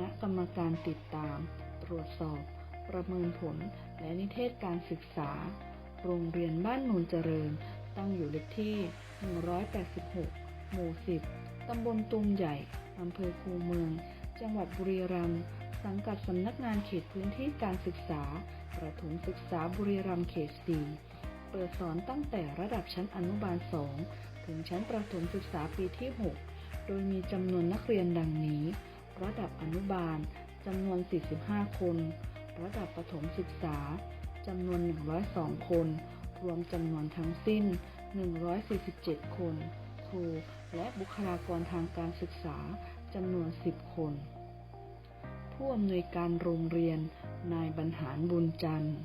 ณะกรรมการติดตาม ตรวจสอบ ประเมินผล และนิเทศการศึกษา โรงเรียนบ้านนูนเจริญ ตั้งอยู่เลขที่ 186 หมู่ 10 ตำบลตุมใหญ่ อำเภอคูเมือง จังหวัดบุรีรัมย์ สังกัดสำนักงานเขตพื้นที่การศึกษา ประถมศึกษาบุรีรัมย์เขต 4 เปิดสอนตั้งแต่ระดับชั้นอนุบาล 2 ถึงชั้นประถมศึกษาปีที่ 6 โดยมีจำนวนนักเรียนดังนี้ ระดับอนุบาลจำนวน 45 คน ระดับประถมศึกษาจำนวน 102 คน รวมจำนวนทั้งสิ้น 147 คน ครูและบุคลากรทางการศึกษาจำนวน 10 คน ผู้อำนวยการโรงเรียน นายบรรหารบุญจันทร์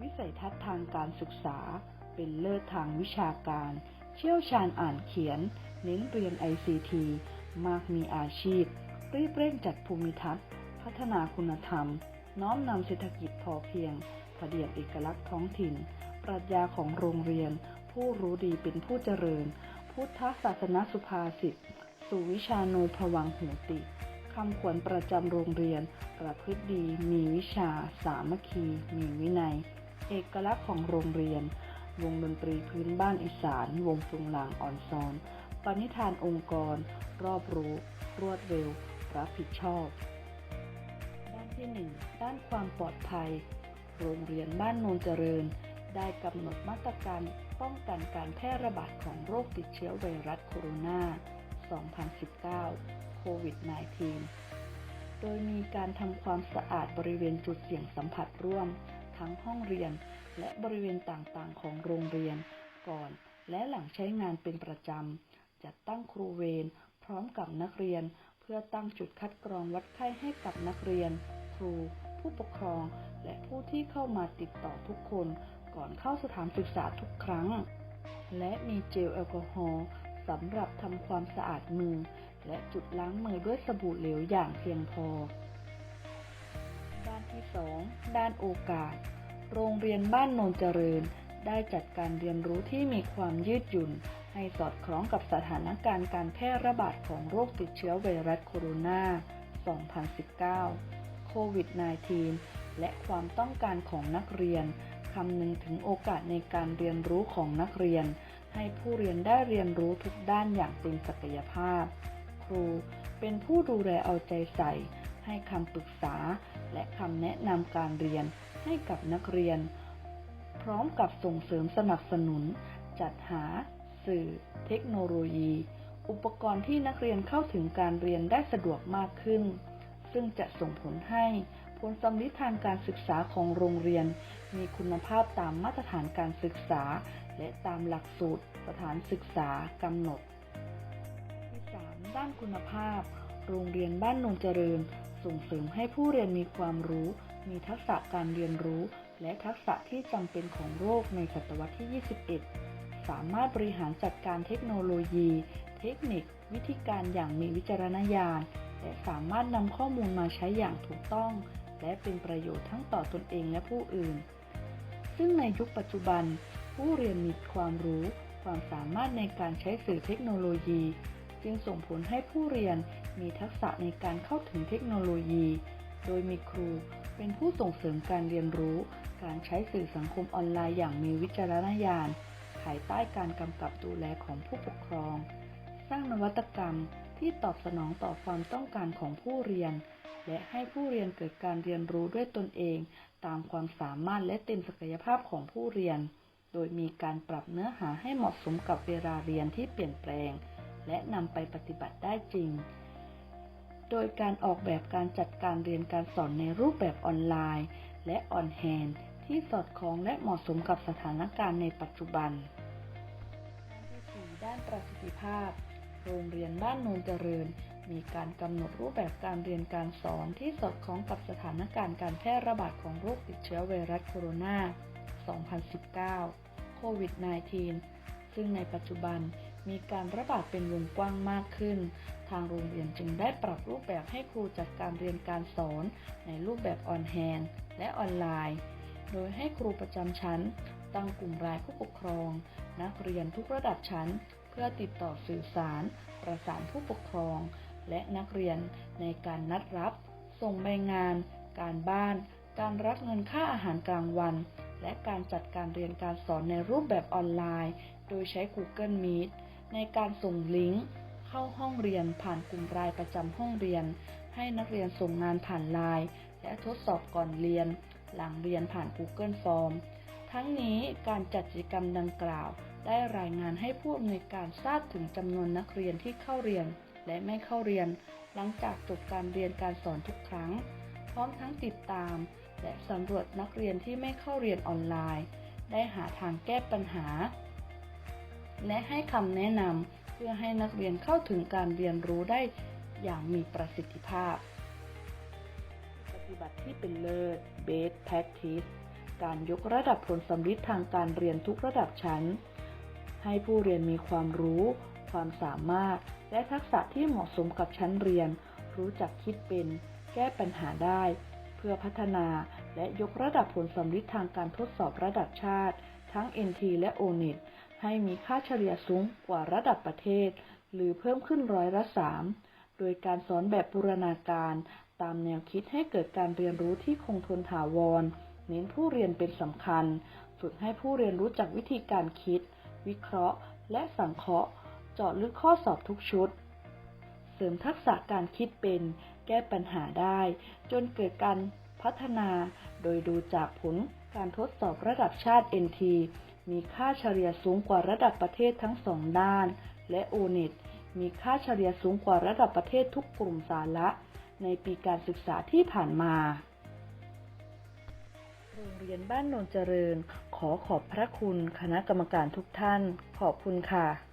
วิสัยทัศน์ทางการศึกษา เป็นเลิศทางวิชาการ เชี่ยวชาญอ่านเขียน เน้นเรียน ICT มากมีอาชีพ รีบเร่งจัดภูมิทัศน์ พัฒนาคุณธรรม น้อมนำเศรษฐกิจพอเพียงผเดียดเอกลักษณ์ท้องถิ่น ปรัชญาของโรงเรียน ผู้รู้ดีเป็นผู้เจริญ พุทธศาสนสุภาษิตสุวิชาโนภวังหูติคำขวัญประจำโรงเรียน ประพฤติดี มีวิชา สามัคคี มีวินัย เอกลักษณ์ของโรงเรียน วงดนตรีพื้นบ้านอีสาน วงปรุงลางอ่อนซอน ปณิธานองค์กร รอบรู้ รวดเร็ว รับผิดชอบ ด้านที่ 1 ด้านความปลอดภัย โรงเรียนบ้านโนนเจริญ ได้กำหนดมาตรการป้องกันการแพร่ระบาดของโรคติดเชื้อไวรัสโคโรนา 2019 โควิด -19 โดยมีการทำความสะอาดบริเวณจุดเสี่ยงสัมผัสร่วม ทั้งห้องเรียน และบริเวณต่างๆ ของโรงเรียน ก่อนและหลังใช้งานเป็นประจำ จัดตั้งครูเวรพร้อมกับนักเรียน เพื่อตั้งจุดคัดกรองวัดไข้ให้กับนักเรียน ครู ผู้ปกครอง และผู้ที่เข้ามาติดต่อทุกคน ก่อนเข้าสถานศึกษาทุกครั้ง และมีเจลแอลกอฮอล์สำหรับทำความสะอาดมือ และจุดล้างมือด้วยสบู่เหลวอย่างเพียงพอ ด้านที่ 2 ด้านโอกาส โรงเรียนบ้านโนนเจริญ ได้จัดการเรียนรู้ที่มีความยืดหยุ่น ให้สอดคล้องกับสถานการณ์การแพร่ระบาดของโรคติดเชื้อไวรัสโคโรนา 2019 โควิด -19 และความต้องการของนักเรียน คำนึงถึงโอกาสในการเรียนรู้ของนักเรียน ให้ผู้เรียนได้เรียนรู้ทุกด้านอย่างเต็มศักยภาพ ครูเป็นผู้ดูแลเอาใจใส่ ให้คำปรึกษา และคำแนะนำการเรียนให้กับนักเรียน พร้อมกับส่งเสริมสนับสนุน จัดหา สื่อ เทคโนโลยี อุปกรณ์ที่นักเรียนเข้าถึงการเรียนได้สะดวกมากขึ้น ซึ่งจะส่งผลให้ผลสำลิดทางการศึกษาของโรงเรียน มีคุณภาพตามมาตรฐานการศึกษา และตามหลักสูตร สถานศึกษากำหนดที่3ด้านคุณภาพ โรงเรียนบ้านนนเจริญ ส่งเสริมให้ผู้เรียนมีความรู้ มีทักษะการเรียนรู้ และทักษะที่จำเป็นของโลกในศตวรรษที่ 21 สามารถบริหารจัดการเทคโนโลยี เทคนิค วิธีการอย่างมีวิจารณญาณ และสามารถนำข้อมูลมาใช้อย่างถูกต้อง และเป็นประโยชน์ทั้งต่อตนเองและผู้อื่น ซึ่งในยุคปัจจุบัน ผู้เรียนมีความรู้ ความสามารถในการใช้สื่อเทคโนโลยี จึงส่งผลให้ผู้เรียนมีทักษะในการเข้าถึงเทคโนโลยี โดยมีครูเป็นผู้ส่งเสริมการเรียนรู้ การใช้สื่อสังคมออนไลน์อย่างมีวิจารณญาณ ภายใต้การกำกับดูแลของผู้ปกครอง สร้างนวัตกรรมที่ตอบสนองต่อความต้องการของผู้เรียน และให้ผู้เรียนเกิดการเรียนรู้ด้วยตนเอง ตามความสามารถและเต็มศักยภาพของผู้เรียน โดยมีการปรับเนื้อหาให้เหมาะสมกับเวลาเรียนที่เปลี่ยนแปลง และนำไปปฏิบัติได้จริง โดยการออกแบบการจัดการเรียนการสอนในรูปแบบออนไลน์ และออนแฮนที่สอดคล้องและเหมาะสมกับสถานการณ์ในปัจจุบันด้านที่สี่ด้านประสิทธิภาพ โรงเรียนบ้านโนนเจริญ มีการกำหนดรูปแบบการเรียนการสอนที่สอดคล้องกับสถานการณ์การแพร่ระบาดของโรคติดเชื้อไวรัสโคโรนา 2019 โควิด -19 ซึ่งในปัจจุบัน มีการระบาดเป็นวงกว้างมากขึ้น ทางโรงเรียนจึงได้ปรับรูปแบบให้ครูจัดการเรียนการสอนในรูปแบบออนแฮนและออนไลน์ โดยให้ครูประจำชั้น ตั้งกลุ่มรายผู้ปกครอง นักเรียนทุกระดับชั้น เพื่อติดต่อสื่อสาร ประสานผู้ปกครอง และนักเรียนในการนัดรับ ส่งใบงาน การบ้าน การรับเงินค่าอาหารกลางวันและการจัดการเรียนการสอนในรูปแบบออนไลน์ โดยใช้ Google Meet ในการส่งลิงก์เข้าห้องเรียนผ่านกลุ่มรายประจำห้องเรียน ให้นักเรียนส่งงานผ่านไลน์และทดสอบก่อนเรียน หลังเรียนผ่าน Google Form ทั้งนี้การจัดกิจกรรมดังกล่าว ได้รายงานให้ผู้อำนวยการทราบถึงจำนวนนักเรียนที่เข้าเรียน และไม่เข้าเรียน หลังจากจบการเรียนการสอนทุกครั้ง พร้อมทั้งติดตาม และสำรวจนักเรียนที่ไม่เข้าเรียนออนไลน์ ได้หาทางแก้ปัญหา และให้คำแนะนำเพื่อให้นักเรียนเข้าถึงการเรียนรู้ได้อย่างมีประสิทธิภาพ ปฏิบัติที่เป็นเลิศ Best Practice การยกระดับผลสำลิดทางการเรียนทุกระดับชั้น ให้ผู้เรียนมีความรู้ ความสามารถ และทักษะที่เหมาะสมกับชั้นเรียน รู้จักคิดเป็น แก้ปัญหาได้ เพื่อพัฒนาและยกระดับผลสำลิดทางการทดสอบระดับชาติ ทั้ง NT และ ONET ให้มีค่าเฉลี่ยสูงกว่าระดับประเทศ หรือเพิ่มขึ้นร้อยละสามโดยการสอนแบบบูรณาการตามแนวคิดให้เกิดการเรียนรู้ที่คงทนถาวร เน้นผู้เรียนเป็นสำคัญ ฝึกให้ผู้เรียนรู้จักวิธีการคิด วิเคราะห์ และสังเคราะห์ เจาะลึกข้อสอบทุกชุด เสริมทักษะการคิดเป็น แก้ปัญหาได้ จนเกิดการพัฒนา โดยดูจากผลการทดสอบระดับชาติ NT มีค่าเฉลี่ยสูงกว่าระดับประเทศทั้งสองด้าน และ ONET มีค่าเฉลี่ยสูงกว่าระดับประเทศทุกกลุ่มสาระ ในปีการศึกษาที่ผ่านมา โรงเรียนบ้านโนนเจริญ ขอขอบพระคุณคณะกรรมการทุกท่าน ขอบคุณค่ะ